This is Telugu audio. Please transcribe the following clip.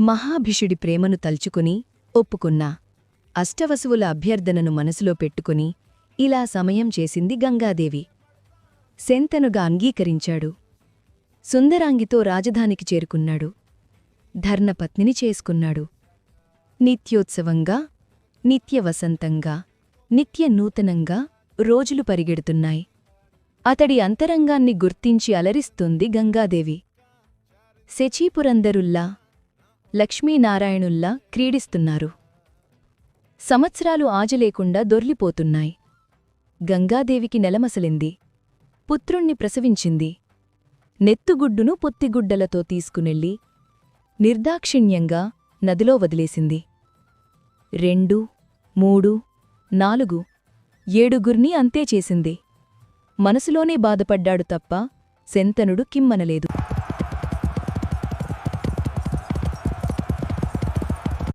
మహాభిషుడి ప్రేమను తలుచుకుని ఒప్పుకున్నా. అష్టవసువుల అభ్యర్థనను మనసులో పెట్టుకుని ఇలా సమయం చేసింది గంగాదేవి. శంతనుగా అంగీకరించాడు. సుందరాంగితో రాజధానికి చేరుకున్నాడు. ధర్నపత్నిని చేసుకున్నాడు. నిత్యోత్సవంగా నిత్యవసంతంగా నిత్య నూతనంగా రోజులు పరిగెడుతున్నాయి. అతడి అంతరంగాన్ని గుర్తించి అలరిస్తుంది గంగాదేవి. శచీపురందరుల్లా లక్ష్మీనారాయణుల్లా క్రీడిస్తున్నారు. సంవత్సరాలు ఆజలేకుండా దొర్లిపోతున్నాయి. గంగాదేవికి నెలమసలింది. పుత్రుణ్ణి ప్రసవించింది. నెత్తుగుడ్డును పొత్తిగుడ్డలతో తీసుకునెళ్ళి నిర్దాక్షిణ్యంగా నదిలో వదిలేసింది. రెండు మూడు నాలుగు ఏడుగుర్ని అంతే చేసింది. మనసులోనే బాధపడ్డాడు తప్ప శంతనుడు కిమ్మనలేదు.